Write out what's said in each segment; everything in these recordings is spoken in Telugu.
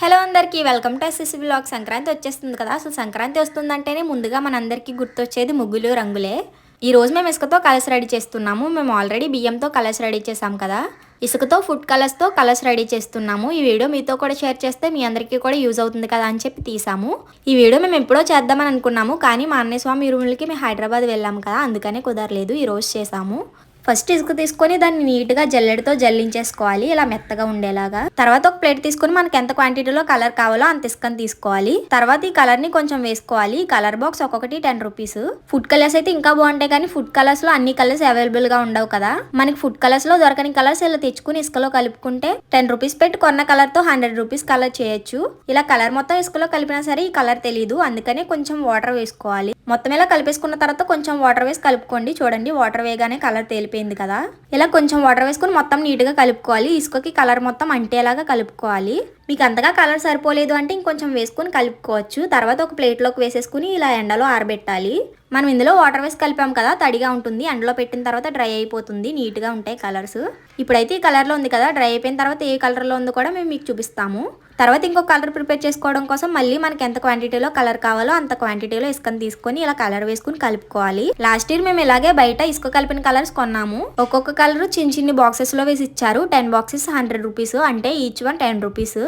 హలో అందరికీ welcome to SSC blog Sankranti వచ్చేస్తుంది కదా అసలు సంక్రాంతి వస్తుందంటేనే ముందుగా మనందరికీ గుర్తొచ్చేది ముగ్గులు రంగులే. ఈ రోజు మేము ఇసుకతో కలర్స్ రెడీ చేస్తున్నాము. మేము ఆల్రెడీ బియ్యంతో కలర్స్ రెడీ చేసాం కదా. ఇసుకతో ఫుడ్ కలర్స్తో కలర్స్ రెడీ చేస్తున్నాము. ఈ వీడియో మీతో కూడా షేర్ చేస్తే మీ అందరికీ కూడా యూజ్ అవుతుంది కదా అని చెప్పి తీసాము. ఈ వీడియో మేము ఎప్పుడో చేద్దామని అనుకున్నాము కానీ మా అన్నయ్య స్వామి రూములకి మేము హైదరాబాద్ వెళ్ళాము కదా అందుకనే కుదరలేదు. ఈ రోజు చేసాము. ఫస్ట్ ఇసుక తీసుకొని దాన్ని నీట్గా జల్లెడతో జల్లించేసుకోవాలి. ఇలా మెత్తగా ఉండేలాగా. తర్వాత ఒక ప్లేట్ తీసుకొని మనకి ఎంత క్వాంటిటీలో కలర్ కావాలో అంత ఇసుకని తీసుకోవాలి. తర్వాత ఈ కలర్ని కొంచెం వేసుకోవాలి. ఈ కలర్ బాక్స్ ఒక్కొక్కటి టెన్ రూపీస్. ఫుడ్ కలర్స్ అయితే ఇంకా బాగుంటాయి కానీ ఫుడ్ కలర్స్లో అన్ని కలర్స్ అవైలబుల్గా ఉండవు కదా. మనకి ఫుడ్ కలర్స్లో దొరకని కలర్స్ ఇలా తెచ్చుకుని ఇసుకలో కలుపుకుంటే టెన్ రూపీస్ పెట్టి కొన్న కలర్తో హండ్రెడ్ రూపీస్ కలర్ చేయొచ్చు. ఇలా కలర్ మొత్తం ఇసుకలో కలిపినా సరే ఈ కలర్ తెలియదు అందుకనే కొంచెం వాటర్ వేసుకోవాలి. మొత్తం ఇలా కలిపేసుకున్న తర్వాత కొంచెం వాటర్ వేసి కలుపుకోండి. చూడండి వాటర్ వేయగానే కలర్ తేలిపోయింది కదా. ఇలా కొంచెం వాటర్ వేసుకుని మొత్తం నీట్గా కలుపుకోవాలి. ఇసుకకి కలర్ మొత్తం అంటేలాగా కలుపుకోవాలి. మీకు అంతగా కలర్ సరిపోలేదు అంటే ఇంకొంచెం వేసుకుని కలుపుకోవచ్చు. తర్వాత ఒక ప్లేట్లోకి వేసేసుకుని ఇలా ఎండలో ఆరబెట్టాలి. మనం ఇందులో వాటర్ వేసి కలిపాం కదా తడిగా ఉంటుంది. ఎండలో పెట్టిన తర్వాత డ్రై అయిపోతుంది. నీట్గా ఉంటాయి కలర్స్ ఇప్పుడైతే ఈ కలర్లో ఉంది కదా డ్రై అయిపోయిన తర్వాత ఏ కలర్లో ఉందో కూడా మేము మీకు చూపిస్తాము. తర్వాత ఇంకొక కలర్ ప్రిపేర్ చేసుకోవడం కోసం మళ్ళీ మనకి ఎంత క్వాంటిటీలో కలర్ కావాలో అంత క్వాంటిటీలో ఇసుకని తీసుకొని ఇలా కలర్ వేసుకుని కలుపుకోవాలి. లాస్ట్ ఇయర్ మేము ఇలాగే బయట ఇసుక కలిపిన కలర్స్ కొన్నాము. ఒక్కొక్క కలర్ చిన్న చిన్ని బాక్సెస్లో వేసి ఇచ్చారు. టెన్ బాక్సెస్ హండ్రెడ్ రూపీస్ అంటే ఈచ్ వన్ టెన్ రూపీస్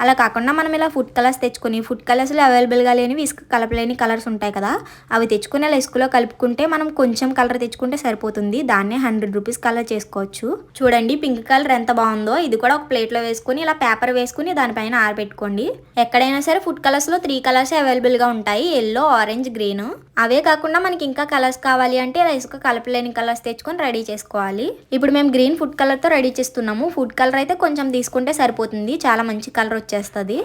అలా కాకుండా మనం ఇలా ఫుడ్ కలర్స్ తెచ్చుకొని ఫుడ్ కలర్స్లో అవైలబుల్గా లేనివి ఇసుక కలపలేని కలర్స్ ఉంటాయి కదా అవి తెచ్చుకుని అలా ఇసుకలో కలుపుకుంటే మనం కొంచెం కలర్ తెచ్చుకుంటే సరిపోతుంది. దాన్నే హండ్రెడ్ రూపీస్ కలర్ చేసుకోవచ్చు. చూడండి పింక్ కలర్ ఎంత బాగుందో. ఇది కూడా ఒక ప్లేట్లో వేసుకుని ఇలా పేపర్ వేసుకుని దానిపైన ఆరబెట్టుకోండి. ఎక్కడైనా సరే ఫుడ్ కలర్స్లో త్రీ కలర్స్ అవైలబుల్గా ఉంటాయి. ఎల్లో ఆరెంజ్ గ్రీన్ అవే కాకుండా మనకి ఇంకా కలర్స్ కావాలి అంటే ఇలా ఇసుక కలపలేని కలర్స్ తెచ్చుకొని రెడీ చేసుకోవాలి. ఇప్పుడు మేము గ్రీన్ ఫుడ్ కలర్తో రెడీ చేస్తున్నాము. ఫుడ్ కలర్ అయితే కొంచెం తీసుకుంటే సరిపోతుంది. చాలా మంచి కలర్ వచ్చేస్తుంది.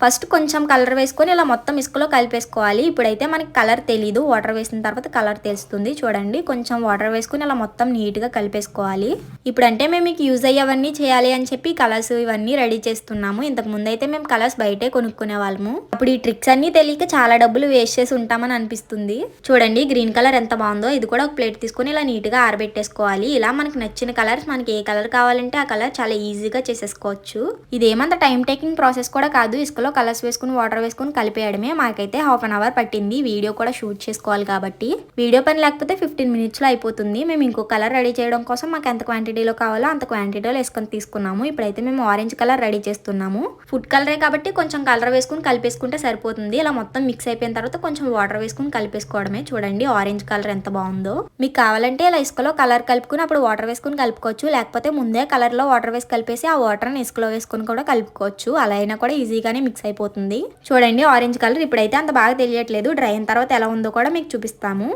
ఫస్ట్ కొంచెం కలర్ వేసుకొని ఇలా మొత్తం ఇసుకలో కలిపేసుకోవాలి. ఇప్పుడైతే మనకి కలర్ తెలీదు. వాటర్ వేసిన తర్వాత కలర్ తెలుస్తుంది. చూడండి కొంచెం వాటర్ వేసుకొని ఇలా మొత్తం నీట్గా కలిపేసుకోవాలి. ఇప్పుడంటే మేము మీకు యూజ్ అయ్యేవన్నీ చేయాలి అని చెప్పి కలర్స్ ఇవన్నీ రెడీ చేస్తున్నాము. ఇంతకు ముందు అయితే మేము కలర్స్ బయటే కొనుక్కునే వాళ్ళము. అప్పుడు ఈ ట్రిక్స్ అన్ని తెలియక చాలా డబ్బులు వేస్ట్ చేసి ఉంటామని అనిపిస్తుంది. చూడండి గ్రీన్ కలర్ ఎంత బాగుందో. ఇది కూడా ఒక ప్లేట్ తీసుకొని ఇలా నీట్గా ఆరబెట్టేసుకోవాలి. ఇలా మనకి నచ్చిన కలర్స్ మనకి ఏ కలర్ కావాలంటే ఆ కలర్ చాలా ఈజీగా చేసేసుకోవచ్చు. ఇదేమంత టైం టేకింగ్ ప్రాసెస్ కూడా కాదు. ఇసుకలో కలర్స్ వేసుకుని వాటర్ వేసుకుని కలిపేయడమే మాకైతే హాఫ్ అన్ అవర్ పట్టింది. వీడియో కూడా షూట్ చేసుకోవాలి కాబట్టి. వీడియో పని లేకపోతే ఫిఫ్టీన్ మినిట్స్లో అయిపోతుంది. మేము ఇంకో కలర్ రెడీ చేయడం కోసం మాకు ఎంత క్వాంటిటీలో కావాలో అంత క్వాంటిటీలో వేసుకొని తీసుకున్నాము. ఇప్పుడైతే మేము ఆరెంజ్ కలర్ రెడీ చేస్తున్నాము. ఫుడ్ కలరే కాబట్టి కొంచెం కలర్ వేసుకుని కలిపేసుకుంటే సరిపోతుంది. ఇలా మొత్తం మిక్స్ అయిపోయిన తర్వాత కొంచెం వాటర్ వేసుకుని కలిపేసుకోవడమే చూడండి. ఆరెంజ్ కలర్ ఎంత బాగుందో. మీకు కావాలంటే ఇలా ఇసుకలో కలర్ కలుపుకుని అప్పుడు వాటర్ వేసుకుని కలుపుకోవచ్చు. లేకపోతే ముందే కలర్లో వాటర్ వేసి కలిపేసి ఆ వాటర్ని ఇసుకలో వేసుకుని కూడా కలుపుకోవచ్చు. అలా అయినా కూడా ఈజీగానే మిక్స్ అయిపోతుంది. చూడండి ఆరెంజ్ కలర్ ఇప్పుడైతే అంత బాగా తెలియట్లేదు. డ్రై అయిన తర్వాత ఎలా ఉందో కూడా మీకు చూపిస్తాము.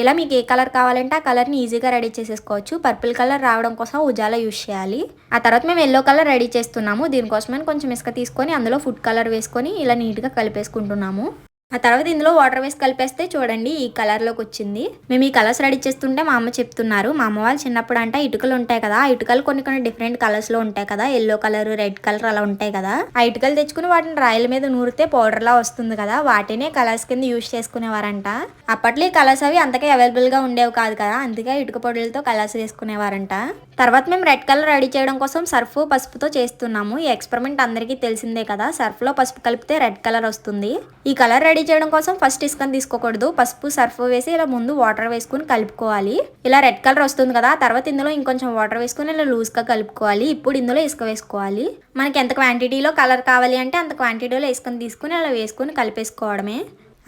ఇలా మీకు ఏ కలర్ కావాలంటే ఆ కలర్ని ఈజీగా రెడీ చేసేసుకోవచ్చు. పర్పుల్ కలర్ రావడం కోసం ఉజాలా యూజ్ చేయాలి. ఆ తర్వాత మేము ఎల్లో కలర్ రెడీ చేస్తున్నాము. దీనికోసమని కొంచెం ఇసుక తీసుకొని అందులో ఫుడ్ కలర్ వేసుకొని ఇలా నీట్గా కలిపేసుకుంటున్నాము. ఆ తర్వాత ఇందులో వాటర్ వేసి కలిపేస్తే చూడండి ఈ కలర్లోకి వచ్చింది. మేము ఈ కలర్స్ రెడీ చేస్తుంటే మా అమ్మ చెప్తున్నారు. మా అమ్మ వాళ్ళు చిన్నప్పుడు అంటే ఇటుకలు ఉంటాయి కదా ఆ ఇటుకలు కొన్ని కొన్ని డిఫరెంట్ కలర్స్లో ఉంటాయి కదా. ఎల్లో కలర్ రెడ్ కలర్ అలా ఉంటాయి కదా. ఆ ఇటుకలు తెచ్చుకుని వాటిని రాయల మీద నూరితే పౌడర్ లా వస్తుంది కదా. వాటినే కలర్స్ కింద యూజ్ చేసుకునేవారంట. అప్పట్లో ఈ కలర్స్ అవి అంతకే అవైలబుల్గా ఉండేవి కాదు కదా. అందుకే ఇటుక పొడులతో కలర్స్ వేసుకునేవారంట. తర్వాత మేము రెడ్ కలర్ రెడీ చేయడం కోసం సర్ఫ్ పసుపుతో చేస్తున్నాము. ఈ ఎక్స్పెరిమెంట్ అందరికీ తెలిసిందే కదా. సర్ఫ్లో పసుపు కలిపితే రెడ్ కలర్ వస్తుంది. ఈ కలర్ రెడీ చేయడం కోసం ఫస్ట్ ఇసుకని తీసుకోకూడదు. పసుపు సర్ఫ్ వేసి ఇలా ముందు వాటర్ వేసుకుని కలుపుకోవాలి. ఇలా రెడ్ కలర్ వస్తుంది కదా తర్వాత ఇందులో ఇంకొంచెం వాటర్ వేసుకుని ఇలా లూజ్గా కలుపుకోవాలి. ఇప్పుడు ఇందులో ఇసుక వేసుకోవాలి. మనకి ఎంత క్వాంటిటీలో కలర్ కావాలి అంటే అంత క్వాంటిటీలో ఇసుకని తీసుకుని అలా వేసుకుని కలిపేసుకోవడమే.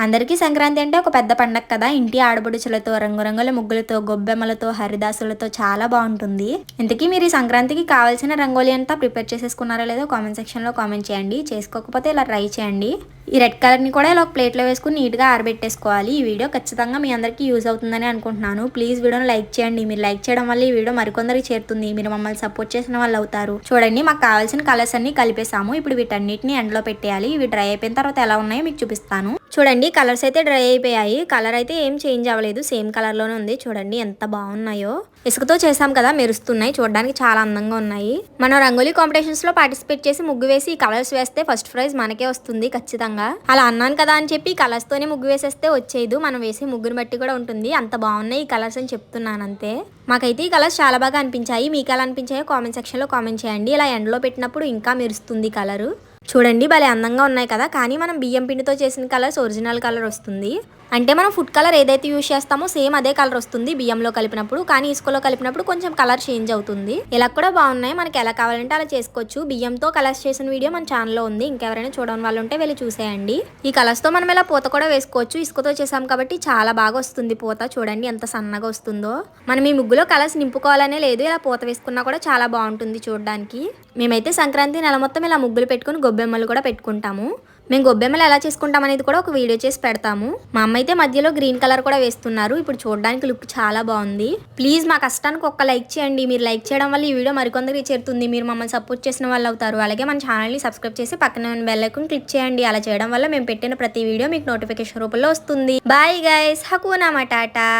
అందరికీ సంక్రాంతి అంటే ఒక పెద్ద పండగ కదా. ఇంటి ఆడబడుచులతో రంగురంగుల ముగ్గులతో గొబ్బెమ్మలతో హరిదాసులతో చాలా బాగుంటుంది. ఇంతకీ మీరు ఈ సంక్రాంతికి కావాల్సిన రంగోలి అంతా ప్రిపేర్ చేసేసుకున్నారో లేదో కామెంట్ సెక్షన్లో కామెంట్ చేయండి. చేసుకోకపోతే ఇలా ట్రై చేయండి. ఈ రెడ్ కలర్ని కూడా ఇలా ఒక ప్లేట్లో వేసుకుని నీట్గా ఆరబెట్టేసుకోవాలి. ఈ వీడియో ఖచ్చితంగా మీ అందరికీ యూజ్ అవుతుందని అనుకుంటున్నాను. ప్లీజ్ వీడియోని లైక్ చేయండి. మీరు లైక్ చేయడం వల్ల ఈ వీడియో మరికొందరికి చేరుతుంది. మీరు మమ్మల్ని సపోర్ట్ చేసిన వాళ్ళు అవుతారు. చూడండి మాకు కావాల్సిన కలర్స్ అన్ని కలిపేసాము ఇప్పుడు వీటన్నిటిని ఎండలో పెట్టేయాలి. ఇవి డ్రై అయిపోయిన తర్వాత ఎలా ఉన్నాయో మీకు చూపిస్తాను. చూడండి కలర్స్ అయితే డ్రై అయిపోయాయి. కలర్ అయితే ఏం చేంజ్ అవ్వలేదు. సేమ్ కలర్లోనే ఉంది. చూడండి ఎంత బాగున్నాయో. ఇసుకతో చేసాం కదా మెరుస్తున్నాయి. చూడడానికి చాలా అందంగా ఉన్నాయి. మనం రంగోలీ కాంపిటీషన్స్లో పార్టిసిపేట్ చేసి ముగ్గు వేసి ఈ కలర్స్ వేస్తే ఫస్ట్ ప్రైజ్ మనకే వస్తుంది ఖచ్చితంగా. అలా అన్నాను కదా అని చెప్పి కలర్స్తోనే ముగ్గు వేసేస్తే వచ్చేది మనం వేసే ముగ్గురు బట్టి కూడా ఉంటుంది. అంత బాగున్నాయి ఈ కలర్స్ అని చెప్తున్నాను అంతే మాకైతే ఈ కలర్స్ చాలా బాగా అనిపించాయి. మీకు ఎలా అనిపించాయో కామెంట్ సెక్షన్లో కామెంట్ చేయండి. ఇలా ఎండలో పెట్టినప్పుడు ఇంకా మెరుస్తుంది కలర్ చూడండి భలే అందంగా ఉన్నాయి కదా. కానీ మనం బియ్యం పిండితో చేసిన కలర్స్ ఒరిజినల్ కలర్ వస్తుంది. అంటే మనం ఫుడ్ కలర్ ఏదైతే యూజ్ చేస్తామో సేమ్ అదే కలర్ వస్తుంది బియ్యంలో కలిపినప్పుడు. కానీ ఇసుకలో కలిపినప్పుడు కొంచెం కలర్ చేంజ్ అవుతుంది. ఇలా కూడా బాగున్నాయి. మనకి ఎలా కావాలంటే అలా చేసుకోవచ్చు. బియ్యంతో కలర్స్ చేసిన వీడియో మన ఛానల్లో ఉంది. ఇంకెవరైనా చూడని వాళ్ళు ఉంటే వెళ్ళి చూసేయండి. ఈ కలర్స్తో మనం ఇలా పూత కూడా వేసుకోవచ్చు. ఇసుకతో చేసాం కాబట్టి చాలా బాగా వస్తుంది పూత. చూడండి ఎంత సన్నగా వస్తుందో. మనం ఈ ముగ్గులో కలర్స్ నింపుకోవాలనే లేదు. ఇలా పూత వేసుకున్నా కూడా చాలా బాగుంటుంది చూడడానికి. మేమైతే సంక్రాంతి నెల మొత్తం ఇలా ముగ్గులు పెట్టుకుని గొబ్బెమ్మలు కూడా పెట్టుకుంటాము. మేము గొబ్బెమ్మలు ఎలా చేసుకుంటాం అనేది కూడా ఒక వీడియో చేసి పెడతాము. మా అమ్మ అయితే మధ్యలో గ్రీన్ కలర్ కూడా వేస్తున్నారు. ఇప్పుడు చూడడానికి లుక్ చాలా బాగుంది. ప్లీజ్ మా కష్టానికి ఒక్క లైక్ చేయండి. మీరు లైక్ చేయడం వల్ల ఈ వీడియో మరికొందరికి చేరుతుంది. మీరు మమ్మల్ని సపోర్ట్ చేసిన వాళ్ళు అవుతారు. అలాగే మన ఛానల్ని సబ్స్క్రైబ్ చేసి పక్కన ఉన్న బెల్ క్లిక్ చేయండి. అలా చేయడం వల్ల మేము పెట్టిన ప్రతి వీడియో మీకు నోటిఫికేషన్ రూపంలో వస్తుంది. Bye guys హకునా matata